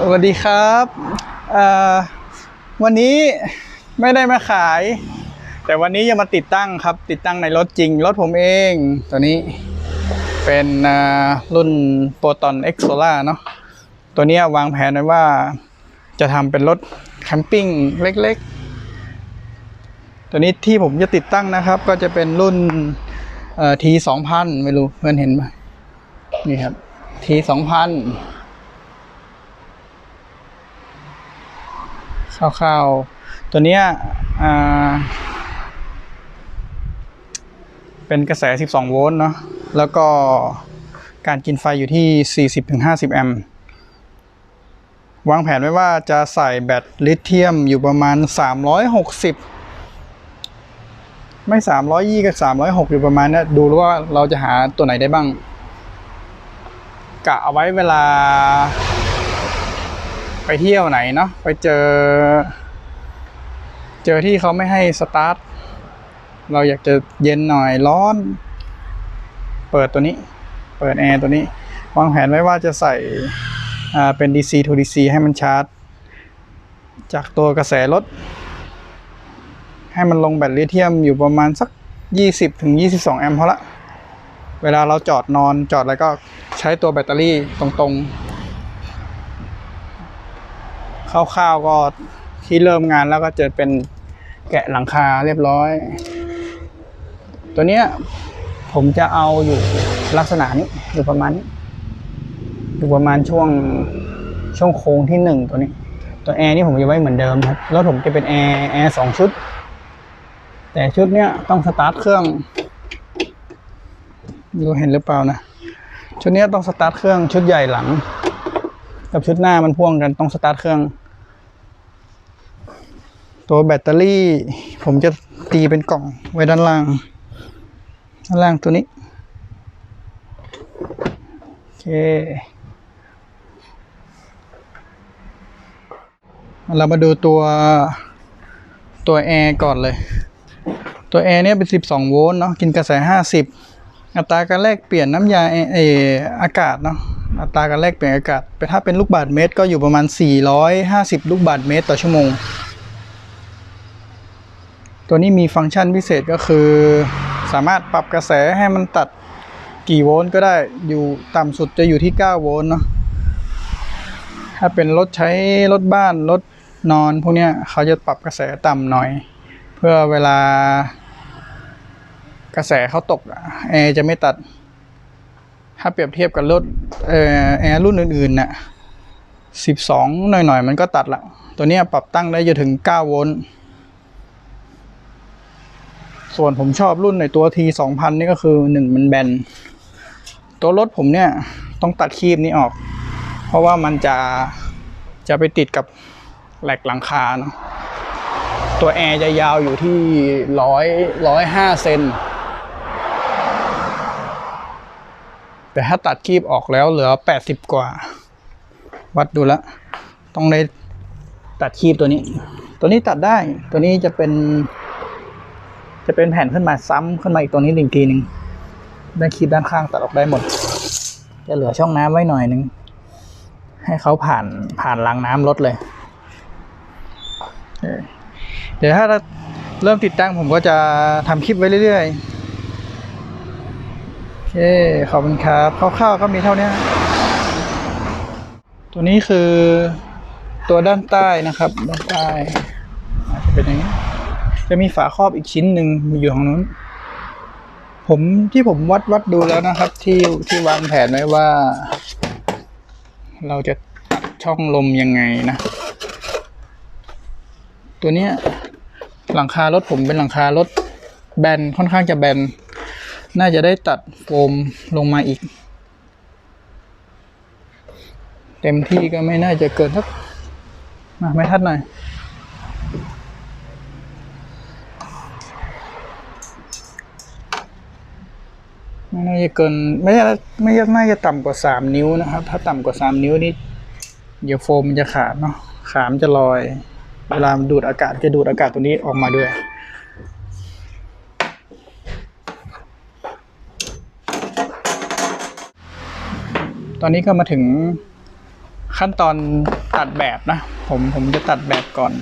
สวัสดีครับวันนี้ไม่ได้มาขาย แต่วันนี้จะมาติดตั้งครับ ติดตั้งในรถจริง รถผมเองตัวนี้เป็นเอ่อรุ่น Proton X Solar เนาะตัวนี้วางแผนไว้ว่าจะทำเป็นรถแคมปิ้งเล็กๆ ตัวนี้ที่ผมจะติดตั้งนะครับ ก็จะเป็นรุ่นเอ่อ T 2 0 0ไม่รู้เพื่อนเห็นไหมนี่ครับ T 2 0 0 คร่าวๆ ตัวเนี้ยเป็นกระแส 12 โวลต์เนาะแล้วก็การกินไฟอยู่ที่ 40-50 แอมป์วางแผนไว้ว่าจะใส่แบตลิเธียมอยู่ประมาณ 360 ไม่ 320 กับ 306 อยู่ประมาณนี้ดูแล้วว่าเราจะหาตัวไหนได้บ้างกะเอาไว้เวลา ไปเที่ยวไหนเนาะไปเจอ เจอที่เขาไม่ให้สตาร์ท เราอยากจะเย็นหน่อยร้อน เปิดตัวนี้ เปิดแอร์ตัวนี้ วางแผนไว้ว่าจะใส่เป็น DC to DC ให้มันชาร์จ จากตัวกระแสรถ ให้มันลงแบตลิเธียมอยู่ประมาณสัก 20ถึง22 แอมป์พอละ เวลาเราจอดนอนจอดอะไรก็ใช้ตัวแบตเตอรี่ตรงๆ คร่าวๆก็ที่เริ่มงานแล้วก็จะเป็นแกะหลังคาเรียบร้อย ตัวเนี้ยผมจะเอาอยู่ลักษณะนี้อยู่ประมาณนี้อยู่ประมาณช่วงช่วงโค้งที่หนึ่งตัวนี้ ตัวแอร์นี่ผมจะไว้เหมือนเดิมครับแล้วผมจะเป็นแอร์แอร์สองชุด แต่ชุดเนี้ยต้องสตาร์ทเครื่องไม่รู้เห็นหรือเปล่านะชุดเนี้ยต้องสตาร์ทเครื่องชุดใหญ่หลัง กับชุดหน้ามันพ่วงกันต้องสตาร์ทเครื่อง ตัวแบตเตอรี่ ผมจะตีเป็นกล่องไว้ด้านล่าง ด้านล่างตัวนี้ โอเคเรามาดูตัวตัวแอร์ก่อนเลย ตัวแอร์เนี่ยเป็น 12 โวลต์เนาะกินกระแส 50 อัตราการแลกเปลี่ยนน้ำยาแอร์เออากาศเนาะอัตราการแลกเปลี่ยนอากาศแต่ถ้าเป็นลูกบาศก์เมตรก็อยู่ประมาณ 450 ลูกบาศก์เมตรต่อชั่วโมง ตัวนี้มีฟังก์ชันพิเศษก็คือ สามารถปรับกระแสให้มันตัดกี่โวลต์ก็ได้อยู่ต่ำสุดจะอยู่ที่ 9 โวลต์เนาะถ้าเป็นรถใช้รถบ้านรถนอนพวกเนี้ยเขาจะปรับกระแสต่ำหน่อย เพื่อเวลากระแสเขาตกแอร์จะไม่ตัด ถ้าเปรียบเทียบกับรถแอร์รุ่นอื่นๆน่ะ12 หน่อยๆ มันก็ตัดละ ตัวนี้ปรับตั้งได้จนถึง 9 โวลต์ ส่วนผมชอบรุ่นในตัว T 2000นี่ก็คือหนึ่งมันแบน ตัวรถผมเนี่ยต้องตัดคีบนี้ออก เพราะว่ามันจะจะไปติดกับแหลกหลังคาเนาะตัวแอร์จะยาวอยู่ที่ร้อยร้อยห้าเซนแต่ถ้าตัดคีบออกแล้วเหลือ80กว่า วัดดูแล้ว ต้องได้ตัดคีบตัวนี้ ตัวนี้ตัดได้ตัวนี้จะเป็น จะเป็นแผ่นขึ้นมาซ้ำขึ้นมาอีกตัวนี้หนึ่งทีหนึ่งด้านคีบด้านข้างตัดออกได้หมด จะเหลือช่องน้ำไว้หน่อยหนึ่งให้เขาผ่านผ่านรางน้ำรถเลย เดี๋ยวถ้าเริ่มติดตั้งผมก็จะทำคลิปไว้เรื่อยๆ โอเค ขอบคุณครับคร่าวๆก็มีเท่านี้ ตัวนี้คือตัวด้านใต้นะครับ ด้านใต้อาจจะเป็นอย่างนี้ จะมีฝาครอบอีกชิ้นหนึ่งอยู่ตรงนู้น ผมที่ผมวัดวัดดูแล้วนะครับ ที่ที่วางแผนไว้ว่า เราจะตัดช่องลมยังไงนะ ตัวเนี้ยหลังคารถผมเป็นหลังคารถแบนค่อนข้างจะแบน น่าจะได้ตัดโฟมลงมาอีก เต็มที่ก็ไม่น่าจะเกินสักมาไม่ทัดหน่อย ไม่น่า จะเกินไม่น่ไม่น่าจะต่ำกว่าสามนิ้วนะครับ ถ้าต่ำกว่าสามนิ้วนี่เดี๋ยวโฟมมันจะขาดเนาะขามจะลอย เวลามันดูดอากาศจะดูดอากาศตัวนี้ออกมาด้วยตอนนี้ก็มาถึงขั้นตอนตัดแบบนะ ผมผมจะตัดแบบก่อน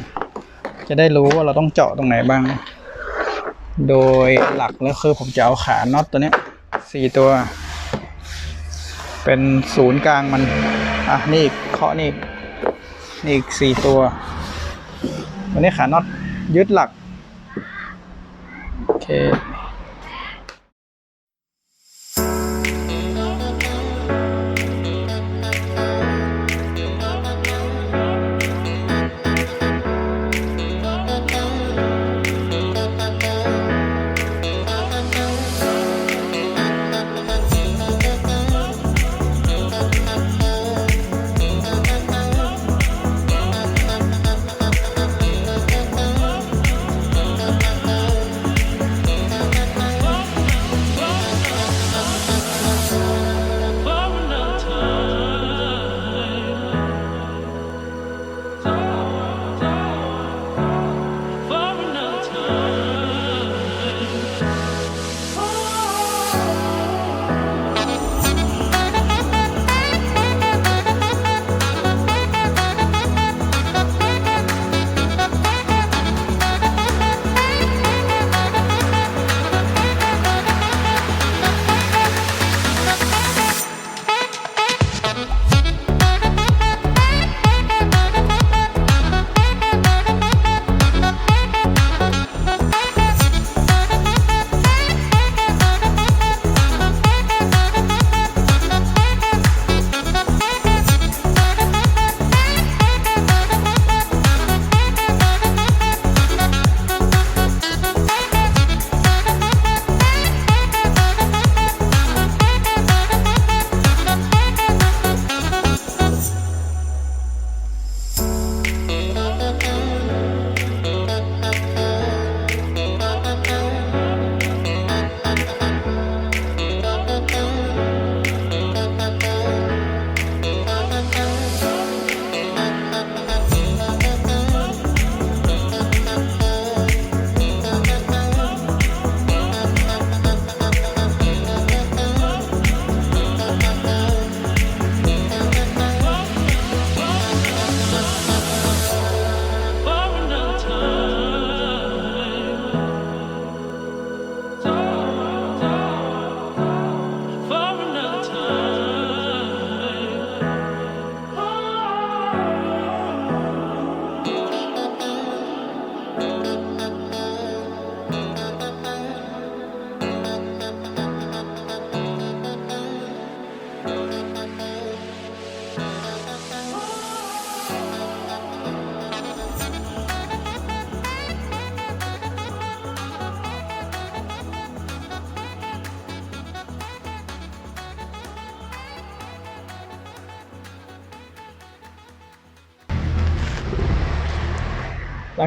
จะได้รู้ว่าเราต้องเจาะตรงไหนบ้าง โดยหลักแล้วคือผมจะเอาขาน็อตตัวเนี้ย สี่ตัว เป็นศูนย์กลางมัน อะ นี่เคาะนี่นี่อีกสี่ตัววันนี้ขาน็อตยึดหลัก โอเค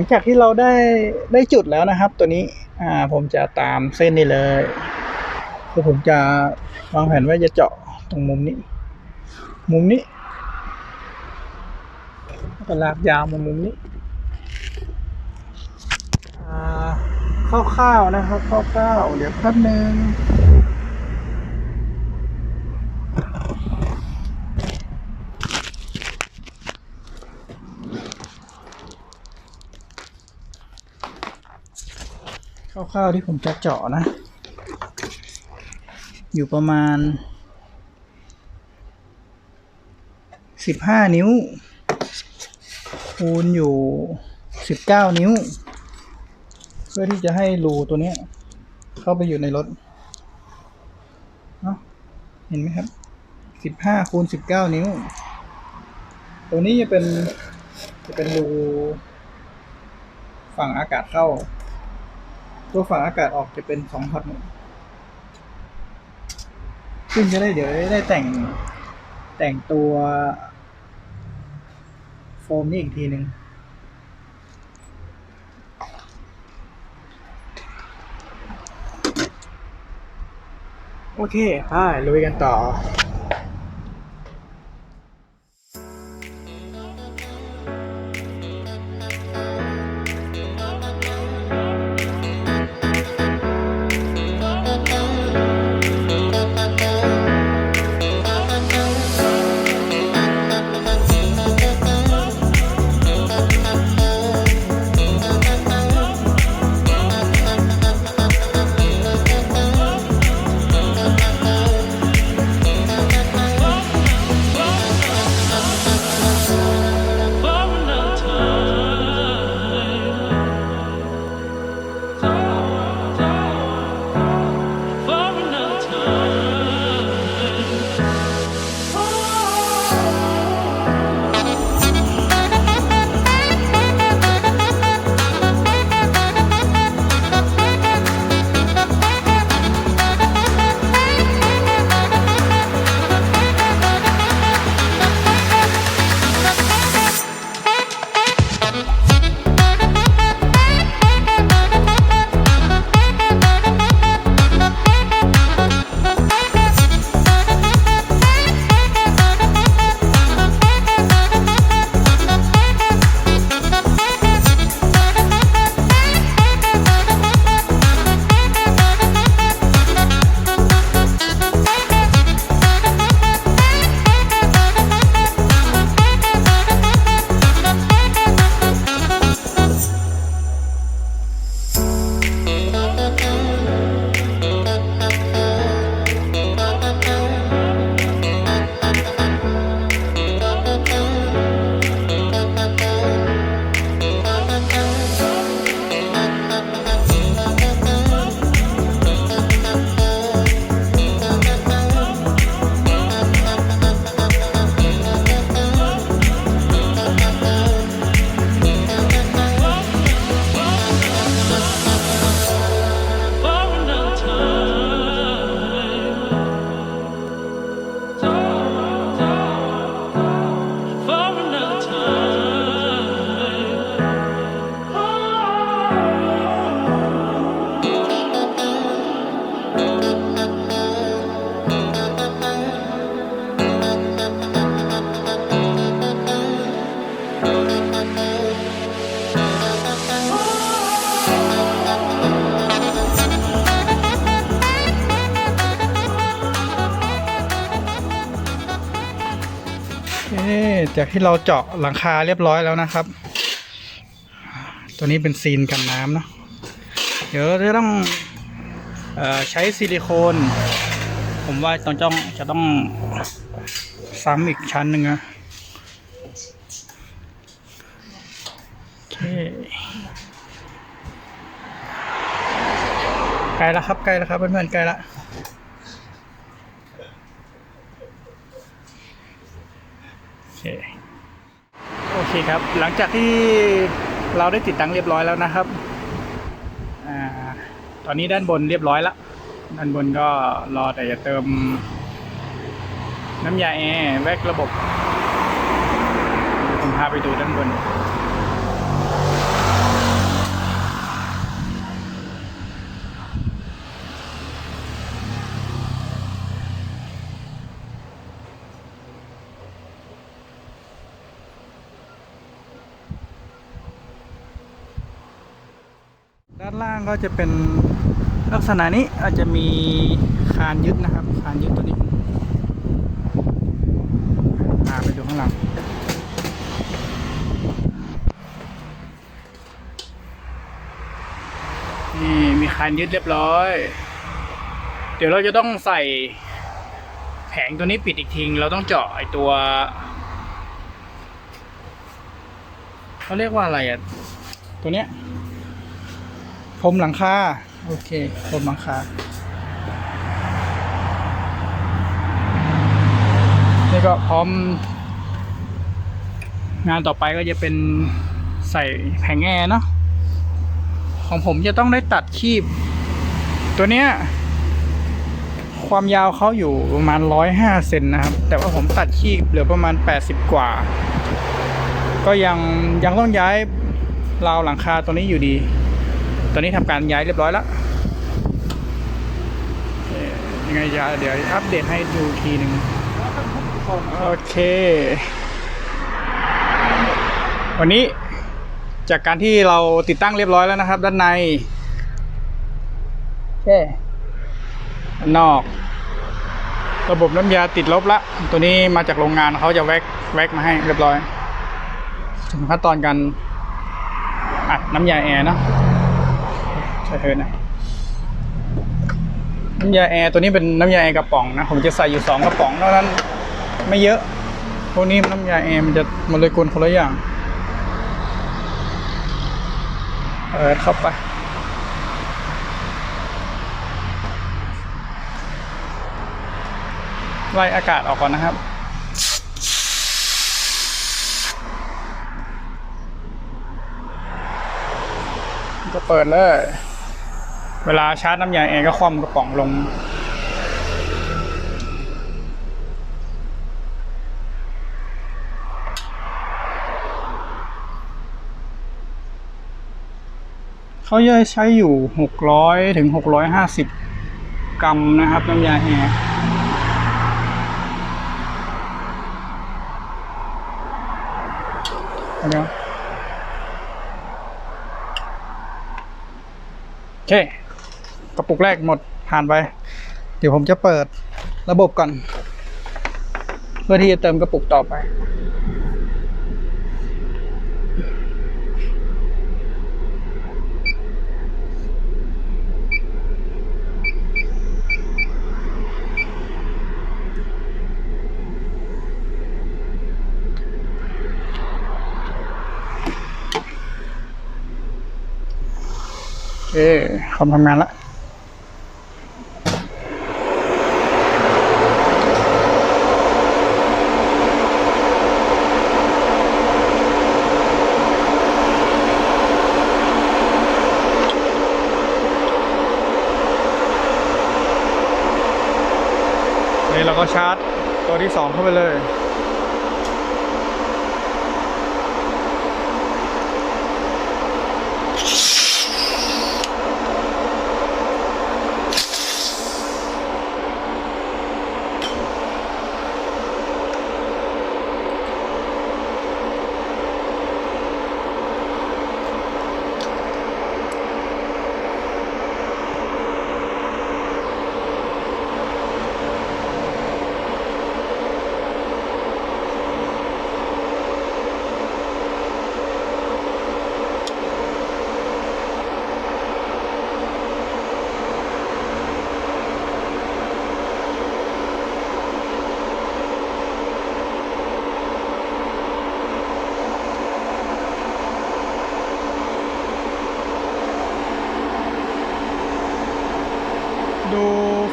งจากที่เราได้ได้จุดแล้วนะครับ ตัวนี้อ่าผมจะตามเส้นนี้เลยคือผมจะวางแผนว่าจะเจาะตรงมุมนี้ มุมนี้แล้วก็ลากยาวมามุมนี้อ่าคร่าวๆนะครับคร่าวๆเดี๋ยวแป๊บนึง ร่าวๆที่ผมจะเจาะนะ อยู่ประมาณสิบห้านิ้ว คูณอยู่สิบเก้านิ้ว เพื่อที่จะให้รูตัวนี้เข้าไปอยู่ในรถเนาะเห็นไหมครับสิบห้าคูณสิบเก้านิ้วตรงนี้จะเป็นจะเป็นรูฝั่งอากาศเข้า ตัวฝังอากาศออกจะเป็นสองพอร์ตหมดซึ่งจะได้เดี๋ยวได้แต่งแต่งตัว โฟมนี่อีกทีหนึ่งโอเคไปลุยกันต่อ จากที่เราเจาะหลังคาเรียบร้อยแล้วนะครับ ตัวนี้เป็นซีนกันน้ำเนาะเดี๋ยวเราจะต้องอใช้ซิลิโคน ผมว่าต้องจ้องจะต้องซ้ำอีกชั้นหนึ่งนะโอเคใกล้แล้วครับใกล้แล้วครับเพื่อนๆใกล้แล้ว โอ เคโอเคครับ หลังจากที่เราได้ติดตั้งเรียบร้อยแล้วนะครับอตอนนี้ด้านบนเรียบร้อยแล้วด้านบนก็รอแต่จะเติม น้ำยาแอร์แวกระบบผมพาไปดูด้านบน ด้านล่าง ก็จะเป็นลักษณะนี้อาจจะมีคานยึดนะครับคานยึดตัวนี้พาไปดูข้างหลังนี่มีคานยึดเรียบร้อย เดี๋ยวเราจะต้องใส่แผงตัวนี้ปิดอีกทีเราต้องเจาะไอตัวเขาเรียกว่าอะไรอะตัวเนี้ย พรมหลังคาโอเคพรมหลังคานี่ก็พร้อม งานต่อไปก็จะเป็นใส่แผงแอร์เนาะของผมจะต้องได้ตัดคีบ ตัวเนี้ยความยาวเขาอยู่ประมาณร้อยห้าเซนนะครับ แต่ว่าผมตัดคีบเหลือประมาณแปดสิบกว่า ก็ยังยังต้องย้ายราวหลังคาตัวนี้อยู่ดี ตอนนี้ทำการย้ายเรียบร้อยแล้วเอ่อยังไงจะเดี๋ยวอัปเดตให้ดูทีหนึ่งโอเค วันนี้จากการที่เราติดตั้งเรียบร้อยแล้วนะครับ ด้านในโอเคด้านนอก ระบบน้ำยาติดลบละ ตัวนี้มาจากโรงงานเขาจะแวกแวกมาให้เรียบร้อย ถึงขั้นตอนการอัดน้ำยาแอร์เนาะ ใช่เธอนะน้ำยาแอร์ตัวนี้เป็นน้ำยาแอร์กระป๋องนะ ผมจะใส่อยู่สองกระป๋องเท่านั้น ไม่เยอะ พวกนี้น้ำยาแอร์มันจะมันเลยกลคนละอย่างเออเข้าไปไล่อากาศออกก่อนนะครับ จะเปิดเลย เวลาชาร์จน้ำยาแอร์ก็คว่ำกระป๋องลง เขาจะใช้อยู่หกร้อยถึงหกร้อยห้าสิบกรัมนะครับ น้ำยาแอร์เดี๋ยวโอเค กระปุกแรกหมดผ่านไป เดี๋ยวผมจะเปิดระบบก่อน เพื่อที่จะเติมกระปุกต่อไปเอ๊คอมทำงานและนี่เราก็ชาร์จตัว ที่สองเข้าไปเลย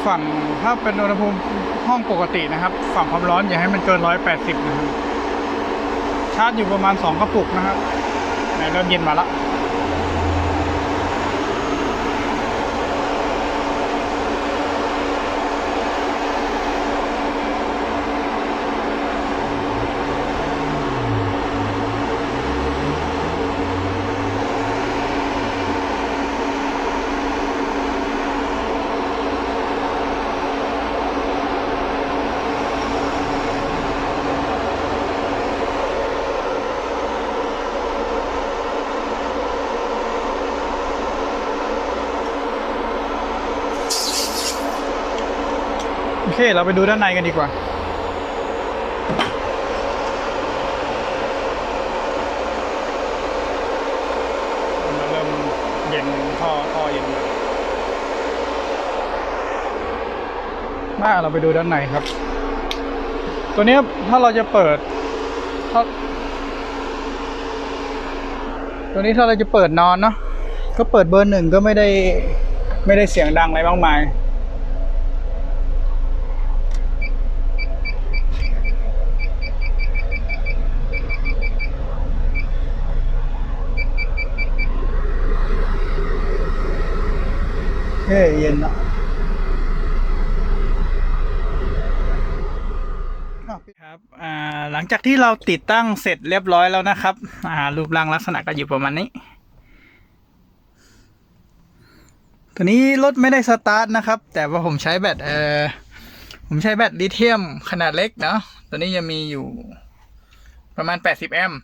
โฝั่งถ้าเป็นอุณหภูมิห้องปกตินะครับ ฝั่งความร้อนอย่าให้มันเกิน 180 นะครับ ชาร์จอยู่ประมาณ 2 กระปุกนะครับไหนเริ่มเย็นมาละ เคเราไปดูด้านในกันดีกว่ามันเริ่มเย็นท่อท่อเย็นแล้วมาเราไปดูด้านในครับ ตัวเนี้ยถ้าเราจะเปิดถ้าตัวนี้ถ้าเราจะเปิดนอนเนาะก็เปิดเบอร์หนึ่งก็ไม่ได้ไม่ได้เสียงดังอะไรมากมาย เฮ้เย็นนะครับอ่าหลังจากที่เราติดตั้งเสร็จเรียบร้อยแล้วนะครับอ่ารูปร่างลักษณะก็อยู่ประมาณนี้ ตัวนี้รถไม่ได้สตาร์ทนะครับ แต่ว่าผมใช้แบตเออผมใช้แบตลิเธียมขนาดเล็กเนาะตัวนี้ยังมีอยู่ประมาณ 80 แอมป์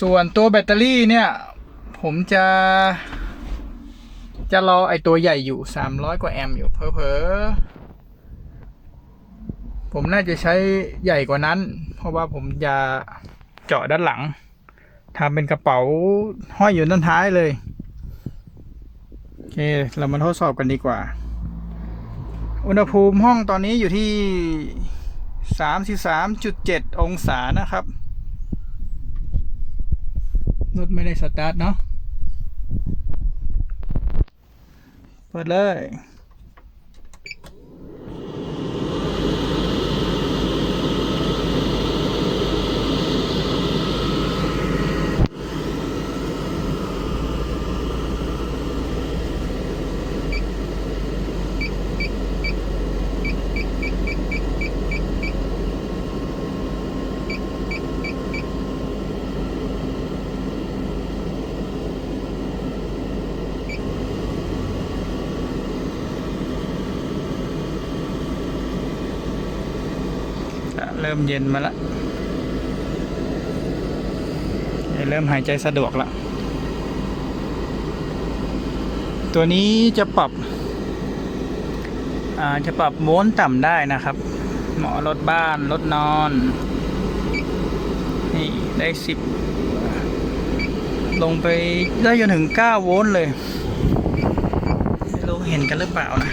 ส่วนตัวแบตเตอรี่เนี่ย ผมจะ จะรอไอตัวใหญ่อยู่สามร้อยกว่าแอมป์อยู่เพอเพอผมน่าจะใช้ใหญ่กว่านั้น เพราะว่าผมจะเจาะด้านหลังทำเป็นกระเป๋าห้อยอยู่ด้านท้ายเลย โอเค เรามาทดสอบกันดีกว่า อุณหภูมิห้องตอนนี้อยู่ที่สามสิบสามจุดเจ็ดองศานะครับ รถไม่ได้สตาร์ทเนาะ เปิดเลย เริ่มเย็นมาแล้วเริ่มหายใจสะดวกแล้วตัวนี้จะปรับจะปรับโวลต์ต่ำได้นะครับ เหมาะรถบ้านรถนอน นี่ได้สิบลงไปได้จนถึงเก้าโวลต์เลย ไม่รู้เห็นกันหรือเปล่านะ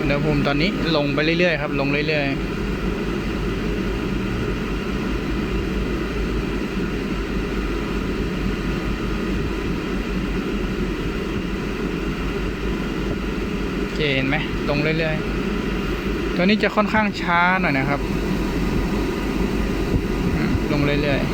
อุณห ภูมิตอนนี้ลงไปเรื่อยๆครับ ลงเรื่อยๆโอเห็นไหมลงเรื่อยๆ ตัวนี้จะค่อนข้างช้าหน่อยนะครับ ลงเรื่อยๆ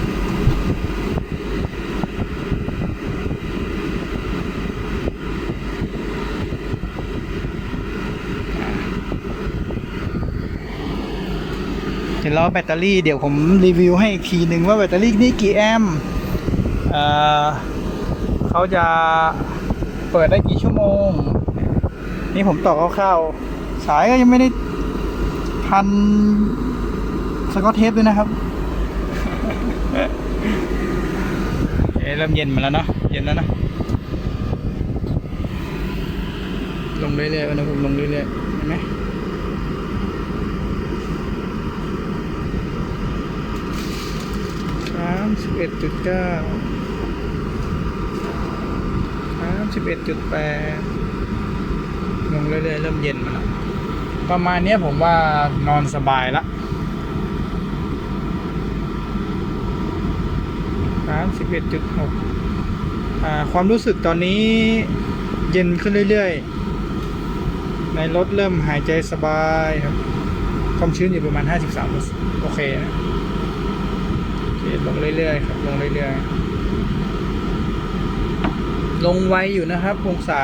เดี๋ยวรอแบตเตอรี่เดี๋ยวผมรีวิวให้อีกทีหนึ่งว่าแบตเตอรี่นี่กี่แอมป์เอ่อเขาจะเปิดได้กี่ชั่วโมง นี่ผมต่อคร่าวๆสายก็ยังไม่ได้พันสกอตเทปด้วยนะครับเอ๊ะเริ่มเย็นมาแล้วเนาะเย็นแล้วนะลงเรื่อยๆอุณหภูมิลงเรื่อยๆเห็นไหม สิบเอ็ดจุดเก้าสามสิบเอ็ดจุดแปดลงเรื่อยๆเริ่มเย็นมาแล้วประมาณนี้ผมว่านอนสบายละสามสิบเอ็ดจุดหกอ่าความรู้สึกตอนนี้เย็นขึ้นเรื่อยๆ ในรถเริ่มหายใจสบายครับ ความชื้นอยู่ประมาณ 53โอเคนะโอเค ลงเรื่อยๆครับลงเรื่อยๆ ลงไวอยู่นะครับองศา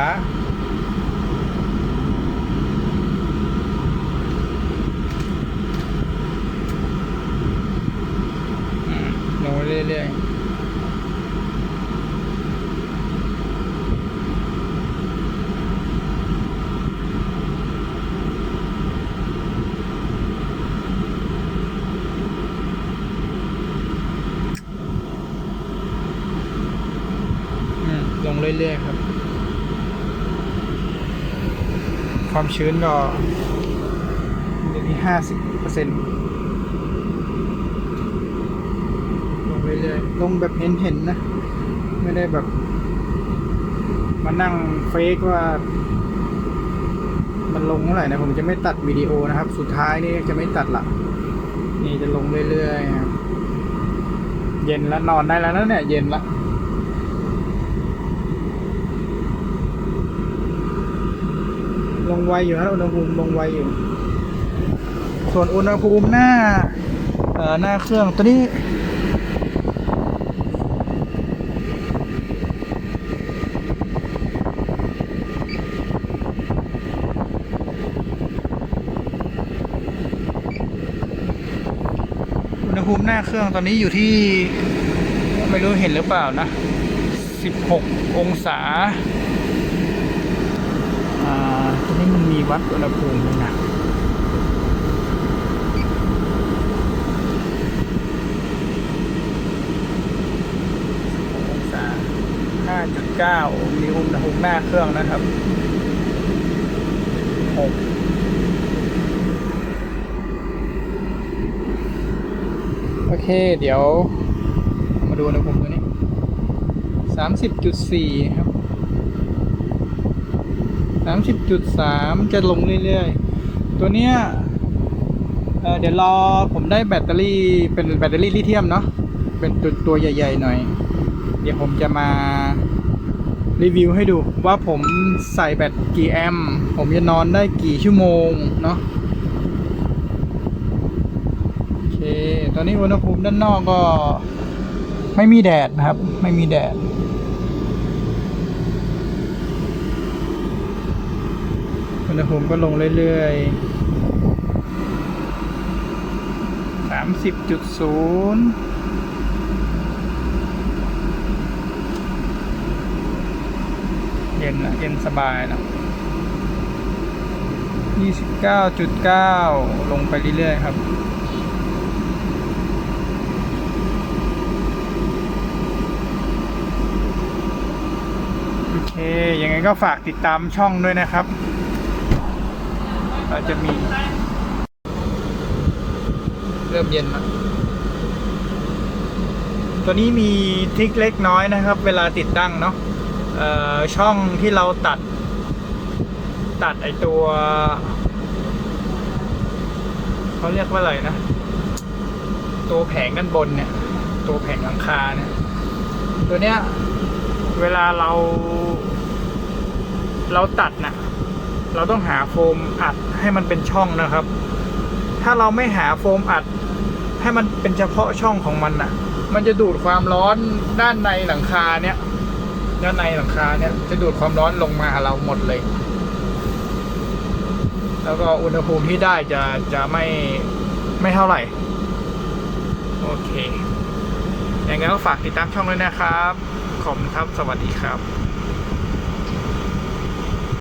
ลงเรื่อยๆอืมลงเรื่อยๆครับ ความชื้นก็อยู่ที่ห้าสิบเปอร์เซ็นต์ลงเรื่อยๆลงแบบเห็นๆนะ ไม่ได้แบบ มานั่งเฟกว่า มันลงเท่าไหร่นะ ผมจะไม่ตัดวิดีโอนะครับ สุดท้ายนี่จะไม่ตัดละนี่จะลงเรื่อยๆเย็นแล้วนอนได้แล้วนะเนี่ย เย็นละ ล งไวอยู่นะอุณหภูมิลงไวอยู่ ส่วนอุณหภูมิหน้าเอ่อหน้าเครื่องตัวนี้อุณหภูมิหน้าเครื่องตอนนี้อยู่ที่ ไม่รู้เห็นหรือเปล่านะ 16 องศาอ่า ตรงนี้มันมีวัดอุณหภูมิด้วยนะองศา5.9มีอุณหภูมิหน้าเครื่องนะครับ6โอเค เดี๋ยว มาดูอุณหภูมิตัวนี้30.4ครับ 30.3 จะลงเรื่อยๆ ตัวเนี้ยเเดี๋ยวรอผมได้แบตเตอรี่เป็นแบตเตอรี่ลิเธียมเนาะเป็นตัวตัวใหญ่ๆหน่อย เดี๋ยวผมจะมารีวิวให้ดูว่าผมใส่แบตกี่แอมผมจะนอนได้กี่ชั่วโมงเนาะโอเค ตอนนี้อุณหภูมิด้านนอกก็ไม่มีแดดนะครับ ไม่มีแดด อุณหภูมิก็ลงเรื่อยๆสามสิบจุดศูนย์เย็นละเย็นสบายแล้วยี่สิบเก้าจุดเก้าลงไปเรื่อยๆครับโอเคยังไงก็ฝากติดตามช่องด้วยนะครับ เราจะมี เริ่มเย็นแล้วตัวนี้มีทริคเล็กน้อยนะครับ เวลาติดตั้งเนาะช่องที่เราตัด ตัดไอตัวเขาเรียกว่าอะไรนะ ตัวแผงด้านบนเนี่ย ตัวแผงหลังคาเนี่ย ตัวเนี้ย เวลาเรา เราตัดนะเราต้องหาโฟมอัด ให้มันเป็นช่องนะครับ ถ้าเราไม่หาโฟมอัด ให้มันเป็นเฉพาะช่องของมันน่ะ มันจะดูดความร้อนด้านในหลังคาเนี่ยด้านในหลังคาเนี่ยจะดูดความร้อนลงมาเราหมดเลย แล้วก็อุณหภูมิที่ได้จะจะไม่ไม่เท่าไหร่ โอเคอยังไงก็ฝากติดตามช่องด้วยนะครับ ขอบคุณครับ สวัสดีครับ